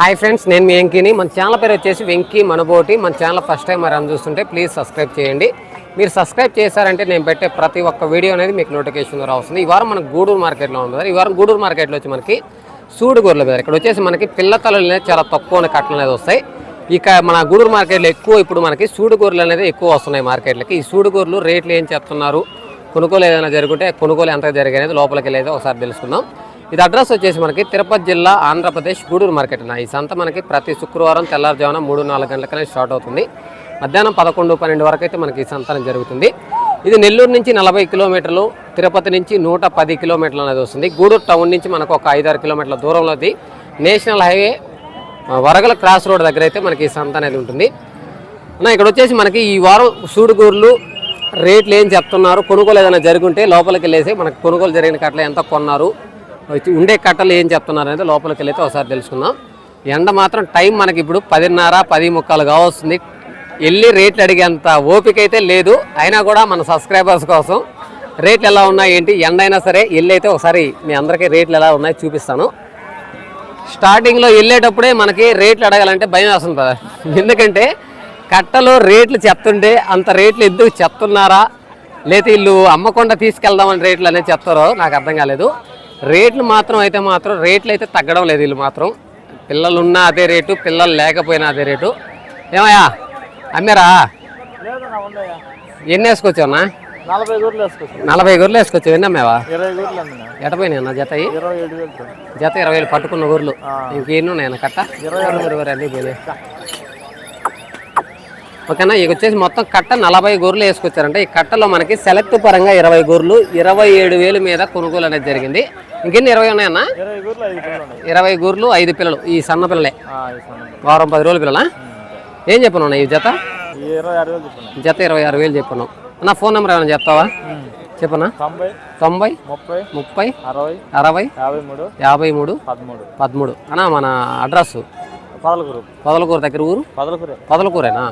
Hi friends నేను మీ వెంకీని. మన channel పేరు వచ్చేసి వెంకీ మనబోటి. మన ఛానల్ ఫస్ట్ టైం మరి అని చూస్తుంటే ప్లీజ్ సబ్స్క్రైబ్ చేయండి. మీరు సబ్స్క్రైబ్ చేశారంటే నేను పెట్టే ప్రతి ఒక్క వీడియో అనేది మీకు నోటిఫికేషన్ ద్వారా వస్తుంది ఈ వారం మనకు గూడూరు మార్కెట్లో ఉంది ఈ వారం గూడూరు మార్కెట్లో వచ్చి మనకి సూడుగూరల మీద ఇక్కడ వచ్చేసి మనకి పిల్ల తలలు అనేది చాలా తక్కువ కట్టలు అనేది వస్తాయి. ఇక మన గూడూరు మార్కెట్లో ఎక్కువ ఇప్పుడు మనకి సూడుగూరలు అనేది ఎక్కువ వస్తున్నాయి మార్కెట్లకి. ఈ సూడుగూరలు రేట్లు ఏం చెప్తున్నారు? కొనుగోలు ఏదైనా జరుగుంటే కొనుగోలు ఎంత జరిగేది లోపలికి వెళ్ళేది ఒకసారి తెలుసుకుందాం. ఇది అడ్రస్ వచ్చేసి మనకి తిరుపతి జిల్లా ఆంధ్రప్రదేశ్ గూడూరు మార్కెట్ అన్న. ఈ సంత మనకి ప్రతి శుక్రవారం తెల్లారుజామున మూడు నాలుగు గంటలకనే స్టార్ట్ అవుతుంది. మధ్యాహ్నం పదకొండు పన్నెండు వరకు అయితే మనకి ఈ సంతానం జరుగుతుంది. ఇది నెల్లూరు నుంచి నలభై కిలోమీటర్లు తిరుపతి నుంచి నూట పది కిలోమీటర్లు అనేది వస్తుంది. గూడూరు టౌన్ నుంచి మనకు ఒక ఐదారు కిలోమీటర్ల దూరంలో అది national highway Varagala cross road దగ్గర అయితే మనకి ఈ సంత అనేది ఉంటుంది. అన్న ఇక్కడ వచ్చేసి మనకి ఈ వారం సూడుగూరులు రేట్లు ఏం చెప్తున్నారు? కొనుగోలు ఏదైనా జరుగుంటే లోపలికి వెళ్ళేసి మనకు కొనుగోలు జరిగిన కట్ల ఎంత కొన్నారు? ఉండే కట్టలు ఏం చెప్తున్నారు అనేది లోపలికి వెళ్ళైతే ఒకసారి తెలుసుకుందాం. ఎండ మాత్రం టైం మనకి ఇప్పుడు పదిన్నర పది ముక్కలు కావస్తుంది. వెళ్ళి రేట్లు అడిగేంత ఓపిక అయితే లేదు. అయినా కూడా మన సబ్స్క్రైబర్స్ కోసం రేట్లు ఎలా ఉన్నాయి ఏంటి ఎండ అయినా సరే వెళ్ళి అయితే ఒకసారి మీ అందరికీ రేట్లు ఎలా ఉన్నాయో చూపిస్తాను. స్టార్టింగ్లో వెళ్ళేటప్పుడే మనకి రేట్లు అడగాలంటే భయం వేస్తుంది కదా. ఎందుకంటే కట్టలు రేట్లు చెప్తుంటే అంత రేట్లు ఎందుకు చెప్తున్నారా? లేకపోతే వీళ్ళు అమ్మకుండా తీసుకెళ్దామని రేట్లు అనేది చెప్తారో నాకు అర్థం కాలేదు. రేట్లు మాత్రం అయితే మాత్రం రేట్లు అయితే తగ్గడం లేదు వీళ్ళు మాత్రం. పిల్లలు ఉన్నా అదే రేటు పిల్లలు లేకపోయినా అదే రేటు. ఏమయ్యా? అమ్మారా? ఎన్ని వేసుకొచ్చావునా నలభై గొర్రెలు వేసుకొచ్చావు ఎన్ని అమ్మావా? అన్న. జత జత ఇరవై వేలు పట్టుకున్న ఊర్లు ఇంకెన్ని ఉన్నాయి కట్ట? ఇరవై ఇరవై అన్నీ పోయినాయి. ఓకేనా ఇక వచ్చేసి మొత్తం కట్ట నలభై గొర్రెలు వేసుకొచ్చారంటే. ఈ కట్టలో మనకి సెలెక్ట్ పరంగా ఇరవై గొర్రెలు ఇరవై ఏడు వేలు మీద కొనుగోలు అనేది జరిగింది. ఇంకెన్ని ఇరవై ఉన్నాయన్నా? ఇరవై గూర్లు ఐదు పిల్లలు ఈ సన్న పిల్లలే. వారం పది రోజుల పిల్లలా? ఏం చెప్పను ఈ జత? జత ఇరవై ఆరు వేలు చెప్పను. నా ఫోన్ నెంబర్ ఏమైనా చెప్తావా? చెప్పనా? తొంభై ముప్పై ముప్పై అరవై అరవై యాభై మూడు యాభై మూడు పదమూడు. పదమూడు. అన్నా మన అడ్రస్ పదలకూరు. పొదలకూరు దగ్గర ఊరు? పదలకూరే. పొదలకూరేనా?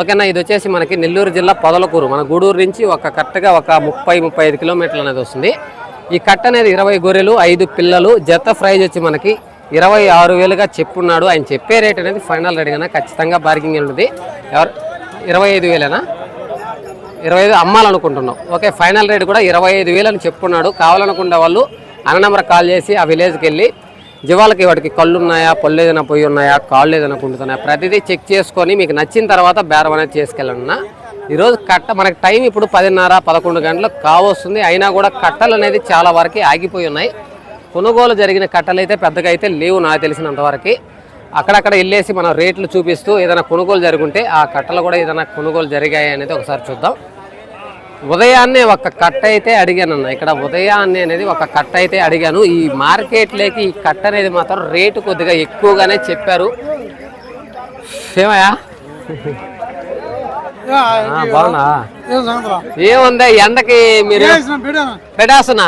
ఓకేనా ఇది వచ్చేసి మనకి నెల్లూరు జిల్లా పొదలకూరు. మన గూడూరు నుంచి ఒక కట్టగా ఒక ముప్పై ముప్పై ఐదు కిలోమీటర్లు అనేది వస్తుంది. ఈ కట్ట అనేది ఇరవై గొర్రెలు ఐదు పిల్లలు జత ప్రైజ్ వచ్చి మనకి ఇరవై ఆరు వేలుగా చెప్పున్నాడు. ఆయన చెప్పే రేట్ అనేది ఫైనల్ రేట్ ఖచ్చితంగా బార్గింగ్ ఉంటుంది. ఎవరు? ఇరవై ఐదు వేలేనా? ఇరవై ఐదు అమ్మాలనుకుంటున్నాం. ఓకే ఫైనల్ రేట్ కూడా ఇరవై ఐదు వేలు అని చెప్పున్నాడు కావాలనుకునే వాళ్ళు అన్న నెంబర్ కాల్ చేసి ఆ విలేజ్కి వెళ్ళి జీవాలకి వాటికి కళ్ళు ఉన్నాయా పళ్ళు ఏదైనా పొయ్యి ఉన్నాయా కాళ్ళు ఏదైనా కుంటున్నాయా ప్రతిదీ చెక్ చేసుకొని మీకు నచ్చిన తర్వాత బేరం అనేది చేసుకెళ్ళన్నా ఈరోజు కట్ట మనకి టైం ఇప్పుడు పదిన్నర పదకొండు గంటలకు కావస్తుంది. అయినా కూడా కట్టలు అనేది చాలా వరకు ఆగిపోయి ఉన్నాయి. కొనుగోలు జరిగిన కట్టలు అయితే పెద్దగా అయితే లేవు నాకు తెలిసినంతవరకు అక్కడక్కడ వెళ్ళేసి మనం రేట్లు చూపిస్తూ ఏదైనా కొనుగోలు జరుగుంటే ఆ కట్టలు కూడా ఏదైనా కొనుగోలు జరిగాయి అనేది ఒకసారి చూద్దాం. ఉదయాన్నే ఒక కట్ట అయితే అడిగాను అన్న. ఇక్కడ ఉదయాన్నే అనేది ఒక కట్ట అయితే అడిగాను. ఈ మార్కెట్లోకి ఈ కట్ట అనేది మాత్రం రేటు కొద్దిగా ఎక్కువగానే చెప్పారు. ఏమయ్యా? బాగున్నా? ఏముందా? ఎండకి మీరు పెట్టేస్తున్నా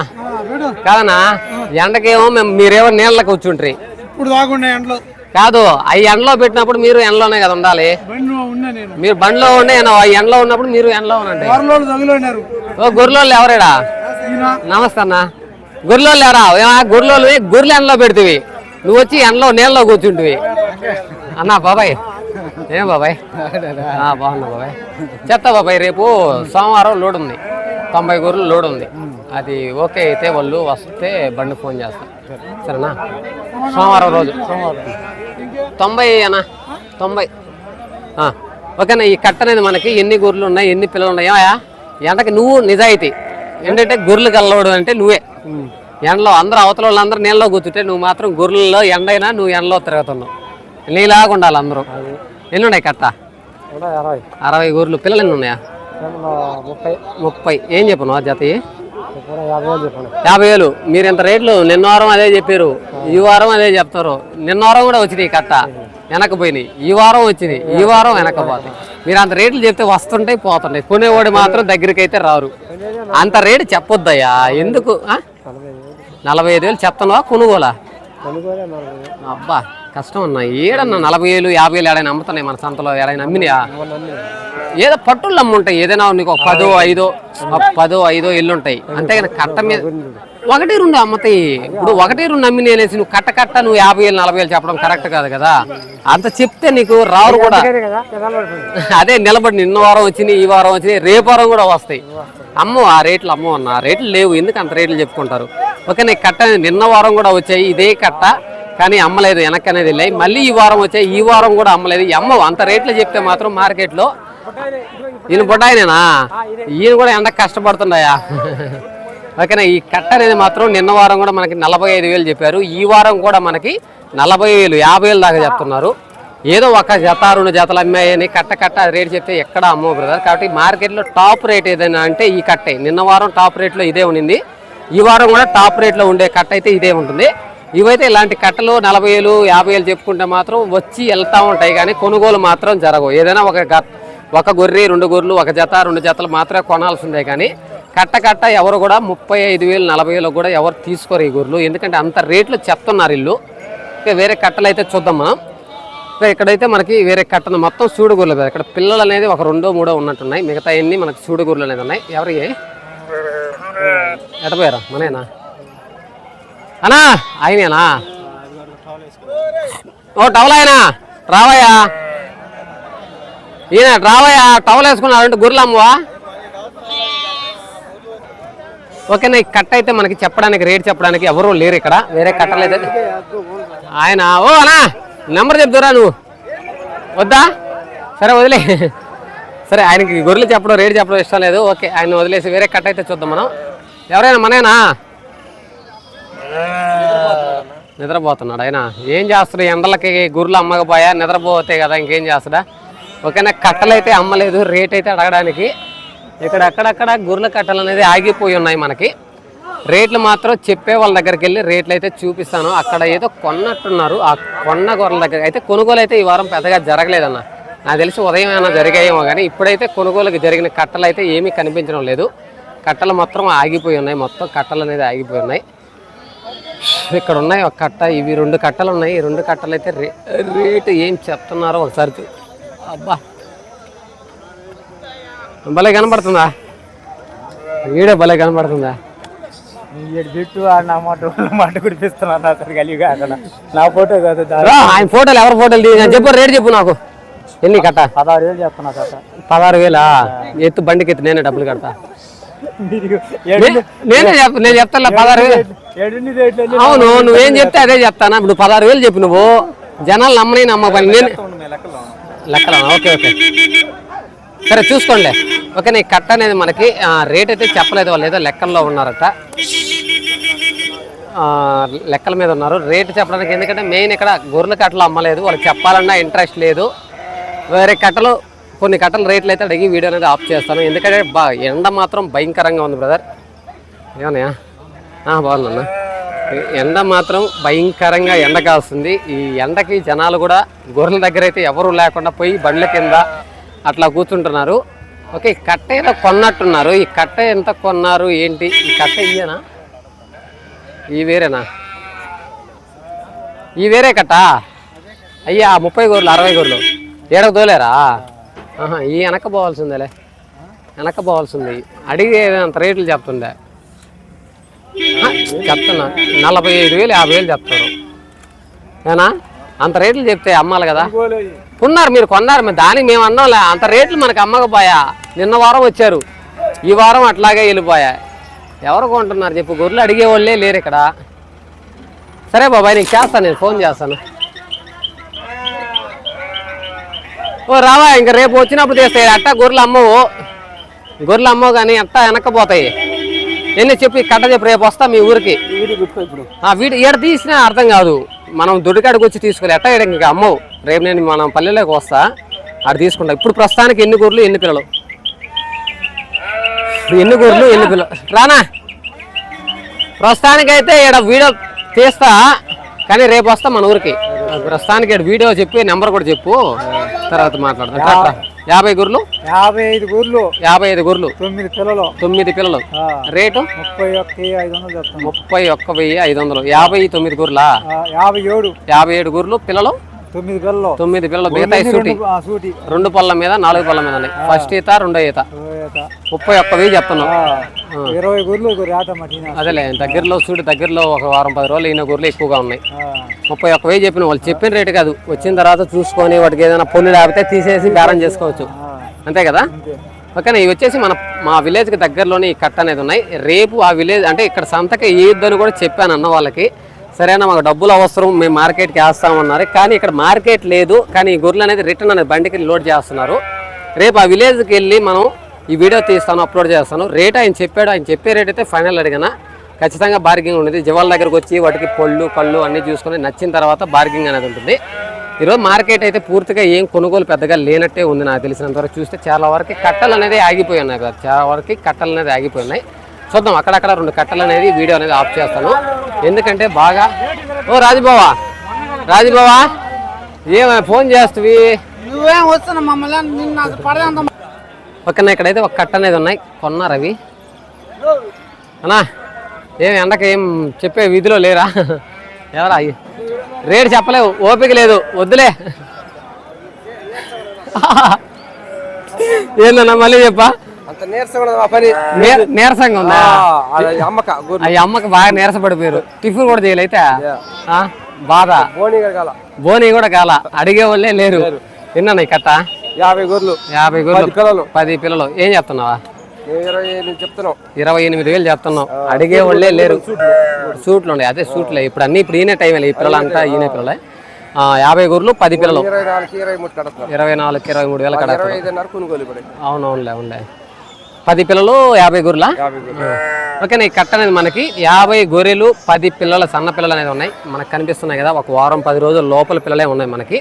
కాదనా ఎండకేమో మేము మీరేమో నీళ్ళకి కూర్చుంటారు. ఇప్పుడు దాకుండా ఎండలో. కాదు ఆ ఎండలో పెట్టినప్పుడు మీరు ఎండలోనే కదా ఉండాలి. మీరు బండిలో ఉండే ఆ ఎండలో ఉన్నప్పుడు మీరు ఎండలో ఉండండి. ఓ గొర్రెలు ఎవరేడా? నమస్తే అన్న. గొర్రెలు ఎవరా? గొర్రెలు గొర్రెలు ఎండలో పెడుతుంది నువ్వు వచ్చి ఎండలో నీళ్ళలో కూర్చుంటివి. అన్నా బాబాయ్. ఏం బాబాయ్? బాగున్నా బాబాయ్. చెత్త బాబాయ్ రేపు సోమవారం లోడ్ ఉంది. తొంభై గొర్రెలు లోడ్ ఉంది. అది ఓకే అయితే వాళ్ళు వస్తే బండి ఫోన్ చేస్తారు సరేనా? సోమవారం రోజు. సోమవారం తొంభై అన్నా? తొంభై. ఓకేనా? ఈ కట్ట అనేది మనకి ఎన్ని గొర్రెలు ఉన్నాయి ఎన్ని పిల్లలు ఉన్నాయా? ఎండకి నువ్వు నిజాయితీ. ఏంటంటే గొర్రెలు కలవడం అంటే నువ్వే. ఎండలో అందరూ అవతల వాళ్ళందరూ నీళ్ళలో కూర్చుంటే నువ్వు మాత్రం గొర్రెల్లో ఎండైనా నువ్వు ఎండలో తిరుగుతున్నావు. నీలాగా ఉండాలి అందరూ. ఎన్ని ఉన్నాయి కట్ట అరవై. అరవై గొర్రెలు పిల్లలు ఎన్ని ఉన్నాయా ముప్పై. ముప్పై. ఏం చెప్పను జత? యాభై వేలు మీరు ఇంత రేట్లు నిన్న వారం అదే చెప్పారు. ఈ వారం అదే చెప్తారు. నిన్న వారం కూడా వచ్చినాయి కట్ట. వెనకపోయినాయి ఈ వారం వచ్చినాయి. ఈ వారం వెనకపోతాయి మీరు అంత రేట్లు చెప్తే వస్తుంటాయి పోతుంటాయి. కొనేవాడు మాత్రం దగ్గరికి అయితే రారు. అంత రేటు చెప్పొద్దయ్యా. ఎందుకు? నలభై ఐదు వేలు చెప్తున్నావా? కొనుగోలా? అబ్బా కష్టం అన్న. ఏడన్నా నలభై వేలు యాభై వేలు ఏడైనా అమ్ముతున్నాయి మన సంతలో ఏడైనా అమ్మినాయా? ఏదో పట్టుళ్ళు అమ్ముంటాయి. ఏదైనా నీకు ఒక పదో ఐదో పదో ఐదో ఇల్లు ఉంటాయి అంతేగాని కట్ట మీద ఒకటి రెండు అమ్మతాయి. ఇప్పుడు ఒకటి రెండు నమ్మి నేనేసి నువ్వు కట్ట కట్ట నువ్వు యాభై వేలు నలభై వేలు చెప్పడం కరెక్ట్ కాదు కదా? అంత చెప్తే నీకు రావు కూడా. అదే నిలబడి నిన్న వారం వచ్చినాయి ఈ వారం వచ్చినాయి రేపు వారం కూడా వస్తాయి. అమ్మో ఆ రేట్లు అమ్మో అన్న ఆ రేట్లు లేవు. ఎందుకు అంత రేట్లు చెప్పుకుంటారు? ఓకే నీకు కట్ట నిన్న వారం కూడా వచ్చాయి ఇదే కట్ట కానీ అమ్మలేదు వెనక్కి అనేది వెళ్ళాయి మళ్ళీ ఈ వారం వచ్చాయి ఈ వారం కూడా అమ్మలేదు. ఈ అమ్మవు అంత రేట్లు చెప్తే మాత్రం మార్కెట్లో ఈయన బొడ్డాయినేనా? ఈయన కూడా ఎండ కష్టపడుతుండయా? ఓకేనా ఈ కట్ట అనేది మాత్రం నిన్న వారం కూడా మనకి నలభై ఐదు వేలు చెప్పారు. ఈ వారం కూడా మనకి నలభై వేలు యాభై వేలు దాకా చెప్తున్నారు. ఏదో ఒక జత రెండు జతలు అమ్మాయని కట్ట కట్ట రేట్ చెప్తే ఎక్కడ అమ్మవు బ్రదర్? కాబట్టి మార్కెట్లో టాప్ రేట్ ఏదైనా అంటే ఈ కట్టే. నిన్న వారం టాప్ రేట్లో ఇదే ఉండింది. ఈ వారం కూడా టాప్ రేట్లో ఉండే కట్ట అయితే ఇదే ఉంటుంది. ఇవైతే ఇలాంటి కట్టలు నలభై వేలు యాభై వేలు చెప్పుకుంటే మాత్రం వచ్చి వెళ్తూ ఉంటాయి కానీ కొనుగోలు మాత్రం జరగవు. ఏదైనా ఒక ఒక గొర్రె రెండు గొర్రెలు ఒక జత రెండు జతలు మాత్రమే కొనాల్సిందే కానీ కట్ట కట్ట ఎవరు కూడా ముప్పై ఐదు వేలు నలభై వేలు కూడా ఎవరు తీసుకోరు ఈ గొర్రెలు. ఎందుకంటే అంత రేట్లు చెప్తున్నారు ఇల్లు. ఇంకా వేరే కట్టలు అయితే చూద్దాం మనం. ఇక్కడైతే మనకి వేరే కట్టను మొత్తం సూడుగూరలు కదా. ఇక్కడ పిల్లలు అనేది ఒక రెండో మూడో ఉన్నట్టున్నాయి. మిగతా అన్ని మనకి సూడుగూరలు అనేది ఉన్నాయి. ఎవరి ఎటపోయారా? మనేనా అనా ఆయనేనా? ఓ టవల్ ఆయన? రావయ్యా. ఈయన రావయ్యా టవల్ వేసుకున్నాడు అంటే గుర్రెలు ఓకేనా ఈ కట్ట అయితే మనకి చెప్పడానికి రేట్ చెప్పడానికి ఎవరూ లేరు ఇక్కడ. వేరే కట్టలేదు ఆయన? ఓ అనా నెంబర్ చెప్తురా నువ్వు. వద్దా? సరే వదిలే. సరే ఆయనకి గొర్రెలు చెప్పడం రేటు చెప్పడం ఇష్టం లేదు. ఓకే ఆయన వదిలేసి వేరే కట్ అయితే చూద్దాం మనం. ఎవరైనా మనేనా నిద్రపోతున్నాడు ఆయన ఏం చేస్తాడు? ఎండలకి గుర్రెలు అమ్మకపోయా? నిద్రపోతే కదా ఇంకేం చేస్తాడా? ఓకేనా? కట్టలు అయితే అమ్మలేదు రేట్ అయితే అడగడానికి. ఇక్కడ అక్కడక్కడ గుర్రెల కట్టలు అనేది ఆగిపోయి ఉన్నాయి మనకి. రేట్లు మాత్రం చెప్పే వాళ్ళ దగ్గరికి వెళ్ళి రేట్లు అయితే చూపిస్తాను. అక్కడ ఏదో కొన్నట్టున్నారు. ఆ కొన్న గొర్రెల దగ్గర అయితే కొనుగోలు అయితే ఈ వారం పెద్దగా జరగలేదన్న. నాకు తెలిసి ఉదయం ఏమైనా జరిగాయేమో కానీ ఇప్పుడైతే కొనుగోలుకి జరిగిన కట్టలు అయితే ఏమీ కనిపించడం లేదు. కట్టలు మొత్తం ఆగిపోయి ఉన్నాయి. మొత్తం కట్టలు అనేది ఆగిపోయి ఉన్నాయి. ఇక్కడ ఉన్నాయి ఒక కట్ట. ఇవి రెండు కట్టలు ఉన్నాయి. ఈ రెండు కట్టలు అయితే రే రేటు ఏం చెప్తున్నారో ఒకసారి అబ్బా. భలే కనబడుతుందా? వీడియో భలే కనబడుతుందా? బిట్టు నా మాట మాట కుడిపిస్తున్నాను అసలు కలిగి అక్కడ నా ఫోటో కాదు ఆయన ఫోటోలు ఎవరి ఫోటోలు తీయ. చెప్పు రేటు చెప్పు నాకు. ఎన్ని కట్ట? పదహారు వేలు చెప్తున్నా సార్ పదహారు వేలా? ఎత్తు బండికి ఎత్తు నేనే డబ్బులు కడతా. నేనే నేను చెప్తాను పదహారు వేలు. అవును నువ్వేం చెప్తే అదే చెప్తానా? ఇప్పుడు పదహారు వేలు చెప్పు నువ్వు. జనాలు నమ్మని నమ్మకం నేను లెక్కల ఓకే ఓకే. సరే చూసుకోండి. ఓకే నీ కట్ట అనేది మనకి రేట్ అయితే చెప్పలేదు వాళ్ళు. ఏదో లెక్కల్లో ఉన్నారట. లెక్కల మీద ఉన్నారు. రేటు చెప్పడానికి ఎందుకంటే మెయిన్ ఇక్కడ గొర్రెల కట్టలు అమ్మలేదు. వాళ్ళకి చెప్పాలన్నా ఇంట్రెస్ట్ లేదు. వేరే కట్టలు కొన్ని కట్టల రేట్లు అయితే అడిగి వీడియో అనేది ఆఫ్ చేస్తాను. ఎందుకంటే బా ఎండ మాత్రం భయంకరంగా ఉంది బ్రదర్. ఏమన్నాయా? బాగుందన్న ఎండ మాత్రం భయంకరంగా ఎండ కాస్తుంది ఈ ఎండకి జనాలు కూడా గొర్రెల దగ్గర అయితే ఎవరు లేకుండా పోయి బండ్ల కింద అట్లా కూర్చుంటున్నారు. ఓకే ఈ కట్ట ఏదో కొన్నట్టున్నారు. ఈ కట్ట ఎంత కొన్నారు? ఏంటి? ఈ కట్ట ఇయ్యనా ఈ వేరేనా? ఈ వేరే కట్ట? అయ్యా ముప్పై గోర్లు అరవై గొర్రెలు. ఏడవ తోలేరా? ఆహా ఈ వెనక పోవాల్సిందేలే. వెనక పోవాల్సింది. అడిగి అంత రేట్లు చెప్తుండే. చెప్తున్నా. నలభై ఐదు వేలు యాభై వేలు చెప్తారు. ఏనా? అంత రేట్లు చెప్తే అమ్మాలి కదా? కొన్నారు మీరు కొన్నారు మరి దానికి మేము అన్నాంలే. అంత రేట్లు మనకి అమ్మకపోయా. నిన్న వారం వచ్చారు. ఈ వారం అట్లాగే వెళ్ళిపోయా. ఎవరు కొంటున్నారు చెప్పు? గొర్రెలు అడిగేవాళ్ళే లేరు ఇక్కడ. సరే బాబాయ్ నీకు చేస్తాను నేను ఫోన్ చేస్తాను. ఓ రావా ఇంకా రేపు వచ్చినప్పుడు తెస్తాయి. అట్టా గొర్రెలు అమ్మవు. గొర్రెలు అమ్మవు కానీ అట్టా వెనక్కపోతాయి? ఎన్ని చెప్పి కట్ట చెప్పి రేపు వస్తా మీ ఊరికి. వీడి ఏడ తీసినా అర్థం కాదు. మనం దొడికాడికి వచ్చి తీసుకోవాలి ఎట్టా ఈడ ఇంకా అమ్మవు. రేపు నేను మనం పల్లెలోకి వస్తా. ఆడ తీసుకుంటా. ఇప్పుడు ప్రస్తుతానికి ఎన్ని గొర్రెలు ఎన్ని పిల్లలు? ఎన్ని గొర్రెలు ఎన్ని పిల్లలు రానా? ప్రస్తుతానికైతే ఈడ వీడియో తీస్తా. కానీ రేపు వస్తా మన ఊరికి. ప్రస్తుతానికి వీడియో చెప్పి నెంబర్ కూడా చెప్పు. తర్వాత మాట్లాడదాం. రా. యాభై గొర్రెలు యాభై ఐదు గూర్లు. యాభై ఐదు గొర్రెలు తొమ్మిది పిల్లలు. తొమ్మిది పిల్లలు. రేటు? ముప్పై ఒకటి ఐదు వందలు ముప్పై ఒక్క వెయ్యి ఐదు వందలు. యాభై తొమ్మిది గొర్రెలా ఆ, యాభై ఏడు. యాభై ఏడు గొర్రెలు పిల్లలు? తొమ్మిది పిల్లలు తొమ్మిది పిల్లలు సూటి. రెండు పళ్ళ మీద నాలుగు పళ్ళ మీద ఉన్నాయి. ఫస్ట్ ఈత రెండో ఈత. ముప్పై ఒక్క వెయ్యి చెప్తున్నాం. ఇరవై అదేలే దగ్గరలో సూటి దగ్గరలో ఒక వారం పది రోజులు ఈయన గొర్రెలు ఎక్కువగా ఉన్నాయి. ముప్పై ఒక్క వెయ్యి చెప్పిన వాళ్ళు చెప్పిన రేటు కాదు. వచ్చిన తర్వాత చూసుకొని వాటికి ఏదైనా పొల్లు లేకపోతే తీసేసి బేరం చేసుకోవచ్చు. అంతే కదా? ఓకేనా ఇవి వచ్చేసి మన మా విలేజ్కి దగ్గరలోనే ఈ కట్ట అనేది ఉన్నాయి. రేపు ఆ విలేజ్ అంటే ఇక్కడ సంతకి వేయొద్దని కూడా చెప్పాను అన్న వాళ్ళకి సరేనా మాకు డబ్బులు అవసరం మేము మార్కెట్కి వేస్తామన్నారు. కానీ ఇక్కడ మార్కెట్ లేదు కానీ ఈ గొర్రెలు అనేది రిటర్న్ అనేది బండికి లోడ్ చేస్తున్నారు. రేపు ఆ విలేజ్కి వెళ్ళి మనం ఈ వీడియో తీస్తాను అప్లోడ్ చేస్తాను. రేట్ ఆయన చెప్పాడు ఆయన చెప్పే రేట్ అయితే ఫైనల్ అడిగిన. ఖచ్చితంగా బార్గింగ్ ఉండేది. జవాల దగ్గరకు వచ్చి వాటికి పళ్ళు కళ్ళు అన్నీ చూసుకొని నచ్చిన తర్వాత బార్గింగ్ అనేది ఉంటుంది. ఈరోజు మార్కెట్ అయితే పూర్తిగా ఏం కొనుగోలు పెద్దగా లేనట్టే ఉంది నాకు తెలిసినంతవరకు. చూస్తే చాలా వరకు కట్టలు అనేది ఆగిపోయి ఉన్నాయి కదా చాలా వరకు కట్టలు అనేది ఆగిపోయి ఉన్నాయి. చూద్దాం అక్కడక్కడ రెండు కట్టలు అనేది వీడియో అనేది ఆఫ్ చేస్తాను. ఎందుకంటే బాగా ఓ రాజుబావా. రాజుబావా ఏమైనా ఫోన్ చేస్తువి. నువ్వేం వస్తున్నా మమ్మల్ని? పడదంత పక్కన ఇక్కడైతే ఒక కట్ట అనేది ఉన్నాయి. కొన్నారు అవి అన్నా ఏం ఎండకి ఏం చెప్పే విధిలో లేరా? ఎవరా? రేటు చెప్పలేవు. ఓపిక లేదు. వద్దులే. ఏందన్నా మళ్ళీ చెప్పా? నీరసంగా ఉందా? అమ్మక బాగా నీరసపడిపోయారు టిఫిన్ కూడా చేయలేతే ఆ? బాధ? బోని కూడా కాల అడిగే వాళ్ళే లేరు. విన్నాను కట్ట. యాభై గొర్రెలు. యాభై పది గొర్రెలు పిల్లలు. పది పిల్లలు. ఏం చెప్తున్నావా నేను ఇరవై చెప్తున్నావు. ఎనిమిది వేలు చెప్తున్నాం అడిగే వాళ్ళే లేరు. సూట్లు. ఉన్నాయి. అదే సూట్లే. ఇప్పుడు అన్ని ఇప్పుడు ఈయన టైం ఈ పిల్లలు అంతా ఈయన పిల్లలే. ఆ, యాభై గొర్రెలు పది పిల్లలు. ఇరవై నాలుగు ఇరవై మూడు వేల కడ అవునవునులే అవునులే. పది పిల్లలు యాభై గొర్రెలా? ఓకేనా ఈ కట్ట అనేది మనకి యాభై గొర్రెలు పది పిల్లల సన్న పిల్లలు అనేది ఉన్నాయి. మనకు కనిపిస్తున్నాయి కదా ఒక వారం పది రోజుల లోపల పిల్లలే ఉన్నాయి మనకి.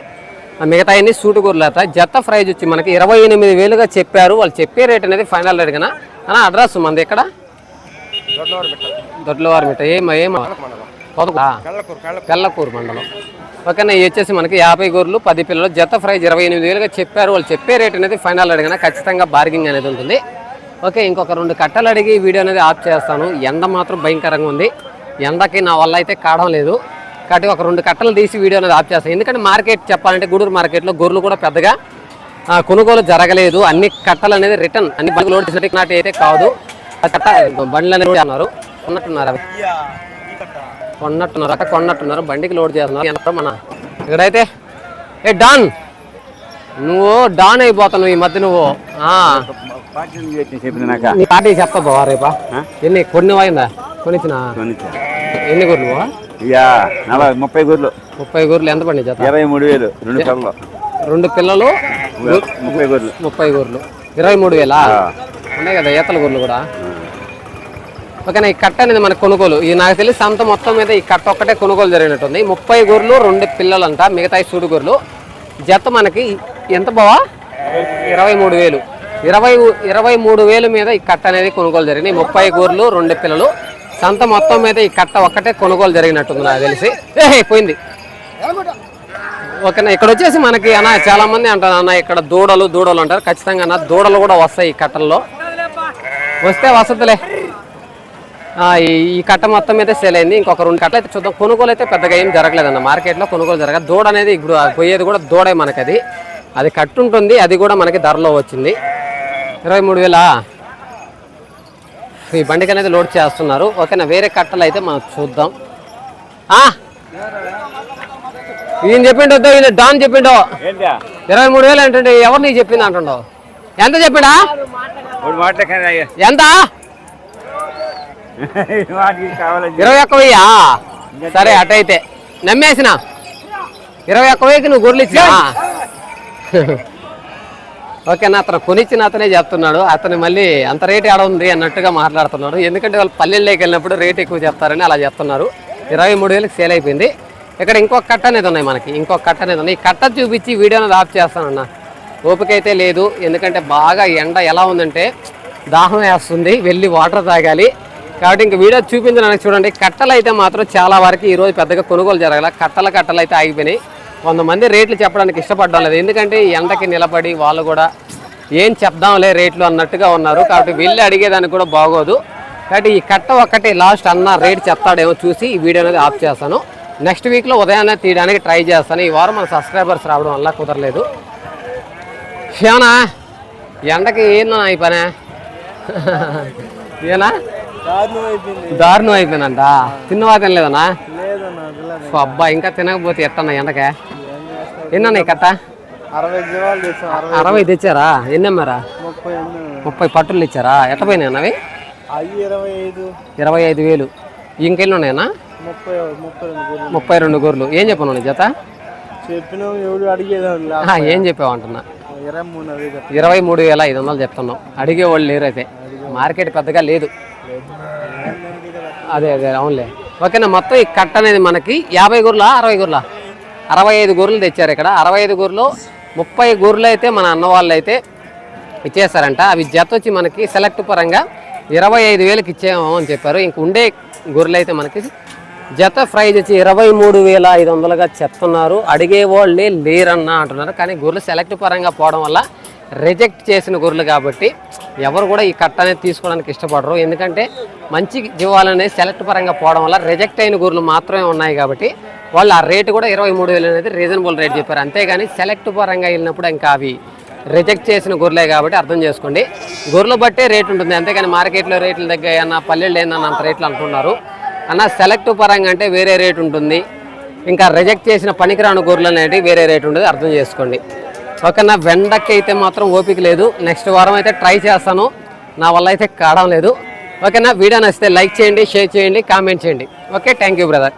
మిగతా అన్ని సూటు గొర్రెలు అవుతాయి జత ప్రైజ్ వచ్చి మనకి ఇరవై ఎనిమిది వేలుగా చెప్పారు. వాళ్ళు చెప్పే రేట్ అనేది ఫైనల్ రేట్ కదా. అన్న అడ్రస్ మంది ఎక్కడ? దొడ్లవారు మిట్ట. ఏం ఏం? మండలం పొదలా? కళ్ళకూరు కళ్ళ పెళ్ళకూరు మండలం ఓకేనా ఇవి వచ్చేసి మనకి యాభై గొర్రెలు పది పిల్లలు. జత ప్రైజ్ ఇరవై ఎనిమిది వేలుగా చెప్పారు. వాళ్ళు చెప్పే రేట్ అనేది ఫైనల్ అడిగినా ఖచ్చితంగా బార్గింగ్ అనేది ఉంటుంది. ఓకే ఇంకొక రెండు కట్టలు అడిగి వీడియో అనేది ఆఫ్ చేస్తాను. ఎండ మాత్రం భయంకరంగా ఉంది. ఎండకి నా వల్ల అయితే కావడం లేదు. కాబట్టి ఒక రెండు కట్టలు తీసి వీడియో అనేది ఆఫ్ చేస్తాను. ఎందుకంటే మార్కెట్ చెప్పాలంటే గూడూరు మార్కెట్లో గొర్రెలు కూడా పెద్దగా కొనుగోలు జరగలేదు. అన్ని కట్టలు అనేది రిటర్న్ అన్ని బండ్లు లోడ్ చేసినట్టు నాటి అయితే కాదు. కట్ట బండ్లు అనేది అన్నారు కొన్నట్టున్నారు. అవి కొన్నట్టున్నారు. అక్కడ కొన్నట్టున్నారు. బండికి లోడ్ చేస్తున్నారు. మన ఇక్కడైతే ఏ డాన్! నువ్వు డాన్ అయిపోతావు ఈ మధ్య నువ్వు. నీ పార్టీ చెప్తా బావా రేపా? ఎన్ని కొన్ని అయిందా కొనిచ్చిన? ఎన్ని గొర్రెలు ముప్పై గొర్రెలు. ముప్పై గొర్రెలు ఎంత పడి ఇరవై మూడు వేలు రెండు పిల్లలు. రెండు పిల్లలు ముప్పై గొర్రెలు. ముప్పై గొర్రెలు. ఇరవై మూడు వేలా? ఉన్నాయి కదా ఈతల గొర్రెలు కూడా. ఓకేనా ఈ కట్ట అనేది మనకు కొనుగోలు. ఈ నాకు తెలిసి సంత మొత్తం మీద ఈ కట్ట ఒక్కటే కొనుగోలు జరిగినట్టుంది. ముప్పై గొర్రెలు రెండు పిల్లలంట మిగతా సూడు గొర్రెలు. జత మనకి ఎంత బావా? ఇరవై మూడు వేలు. ఇరవై ఇరవై మూడు వేలు మీద ఈ కట్ట అనేది కొనుగోలు జరిగింది. ముప్పై గొర్రెలు రెండు పిల్లలు. సంత మొత్తం మీద ఈ కట్ట ఒక్కటే కొనుగోలు జరిగినట్టుంది నాకు తెలిసి. పోయింది. ఓకేనా ఇక్కడ వచ్చేసి మనకి అన్న చాలా మంది అంటారు అన్న ఇక్కడ దూడలు దూడలు అంటారు. ఖచ్చితంగా అన్న దూడలు కూడా వస్తాయి ఈ కట్టల్లో. వస్తే వసతులే. ఈ కట్ట మొత్తం అయితే సేల్ అయింది. ఇంకొక రెండు కట్టలు అయితే చూద్దాం. కొనుగోలు అయితే పెద్దగా ఏం జరగలేదన్న. మార్కెట్లో కొనుగోలు జరగదు. దూడ అనేది ఇప్పుడు పోయేది కూడా దూడే మనకి అది కట్టు ఉంటుంది అది కూడా మనకి ధరలో వచ్చింది. ఇరవై మూడు వేలా? ఈ బండికి అనేది లోడ్ చేస్తున్నారు. ఓకేనా వేరే కట్టలు అయితే మనం చూద్దాం! ఈయన చెప్పిండు ఈయన డాన్ చెప్పిండు. ఇరవై మూడు వేలు ఏంటంటే ఎవరు నీకు చెప్పింది అంటుండవు ఎంత చెప్పిండా? ఎంత? ఇరవై ఒక్క వెయ్యా? సరే అటైతే. నమ్మేసిన? ఇరవై ఒక్క వెయ్యికి నువ్వు గొర్రెలు ఇచ్చినా ఓకేనా అతను కొనిచ్చిన అతనే చెప్తున్నాడు అతను మళ్ళీ అంత రేట్ ఆడ ఉంది అన్నట్టుగా మాట్లాడుతున్నాడు. ఎందుకంటే వాళ్ళు పల్లెల్లోకి వెళ్ళినప్పుడు రేట్ ఎక్కువ చెప్తారని అలా చెప్తున్నారు ఇరవై మూడు వేలకు సేల్ అయిపోయింది. ఇక్కడ ఇంకొక కట్ట అనేది ఉన్నాయి మనకి. ఇంకొక కట్ట అనేది ఉన్నాయి. ఈ కట్ట చూపించి వీడియో అనేది ఆఫ్ చేస్తానన్న. ఓపిక అయితే లేదు. ఎందుకంటే బాగా ఎండ ఎలా ఉందంటే దాహం వేస్తుంది. వెళ్ళి వాటర్ తాగాలి. కాబట్టి ఇంక వీడియో చూపించడానికి చూడండి. కట్టలు అయితే మాత్రం చాలా వరకు ఈరోజు పెద్దగా కొనుగోలు జరగల. కట్టల కట్టలు అయితే ఆగిపోయినాయి. కొంతమంది రేట్లు చెప్పడానికి ఇష్టపడడం లేదు. ఎందుకంటే ఎండకి నిలబడి వాళ్ళు కూడా ఏం చెప్దాంలే రేట్లు అన్నట్టుగా ఉన్నారు. కాబట్టి వెళ్ళి అడిగేదానికి కూడా బాగోదు. కాబట్టి ఈ కట్ట ఒక్కటే లాస్ట్ అన్న రేట్ చెప్తాడేమో చూసి ఈ వీడియో అనేది ఆఫ్ చేస్తాను. నెక్స్ట్ వీక్లో ఉదయాన్నే తీయడానికి ట్రై చేస్తాను. ఈ వారం మన సబ్స్క్రైబర్స్ రావడం వల్ల కుదరలేదు. ఫ్యానా ఎండకి ఏందన్నా ఈ పనే? ఏనా దారుణం అయిపోయింది. దారుణం అయిపోయిందంట. తిన్నవా తినలేదన్నా? లేదన్నా అబ్బా ఇంకా తినకపోతే ఎట్టన్నా ఎండకే? ఎన్నన్నా ఈ కట్ట? అరవై తెచ్చారా? ఎన్ని అమ్మారా ముప్పై పట్టులు ఇచ్చారా? ఎట్ట పోయినాయి అవి ఇరవై ఐదు. వేలు. ఇంకెన్ని ఉన్నాయన్నా? ముప్పై రెండు గొర్రెలు. ఏం చెప్పను జత? ఏం చెప్పావు అంటున్నా? ఇరవై మూడు వేల ఐదు వందలు చెప్తున్నాం అడిగే వాళ్ళు లేరు అయితే. మార్కెట్ పెద్దగా లేదు. అదే అదే అవునులే. ఓకేనా మొత్తం ఈ కట్ట అనేది మనకి యాభై గొర్రెలా అరవై గొర్రెలా? అరవై ఐదు గొర్రెలు తెచ్చారు ఇక్కడ. అరవై ఐదు గొర్రెలు ముప్పై గొర్రెలు అయితే మన అన్న వాళ్ళు అయితే ఇచ్చేస్తారంట అవి జత వచ్చి మనకి సెలెక్ట్ పరంగా ఇరవై ఐదు వేలకు ఇచ్చేమో అని చెప్పారు. ఇంక ఉండే గొర్రెలు అయితే మనకి జత ప్రైజ్ వచ్చి ఇరవై మూడు వేల ఐదు వందలుగా చెప్తున్నారు. అడిగే వాళ్ళే లేరన్నా అంటున్నారు. కానీ గొర్రెలు సెలెక్ట్ పరంగా పోవడం వల్ల రిజెక్ట్ చేసిన గొర్రెలు కాబట్టి ఎవరు కూడా ఈ కట్ట అనేది తీసుకోవడానికి ఇష్టపడరు. ఎందుకంటే మంచి జీవాలనే సెలెక్ట్ పరంగా పోవడం వల్ల రిజెక్ట్ అయిన గొర్రెలు మాత్రమే ఉన్నాయి కాబట్టి వాళ్ళు ఆ రేటు కూడా ఇరవై మూడు వేలు అనేది రీజనబుల్ రేట్ చెప్పారు. అంతేగాని సెలెక్ట్ పరంగా వెళ్ళినప్పుడు ఇంకా అవి రిజెక్ట్ చేసిన గొర్రెలే కాబట్టి అర్థం చేసుకోండి. గొర్రెలు బట్టే రేట్ ఉంటుంది. అంతేగాని మార్కెట్లో రేట్లు దగ్గర పల్లెళ్ళు ఏందన్న అంత రేట్లు అంటున్నారు. అన్న సెలెక్ట్ పరంగా అంటే వేరే రేటు ఉంటుంది. ఇంకా రిజెక్ట్ చేసిన పనికిరాని గొర్రెలు అనేవి వేరే రేటు ఉంటుంది అర్థం చేసుకోండి. ఓకేనా వెండకి అయితే మాత్రం ఓపిక లేదు. నెక్స్ట్ వారం అయితే ట్రై చేస్తాను. నా వల్ల అయితే కావడం లేదు. ఓకేనా వీడియో నచ్చితే లైక్ చేయండి షేర్ చేయండి కామెంట్ చేయండి. Okay thank you brother.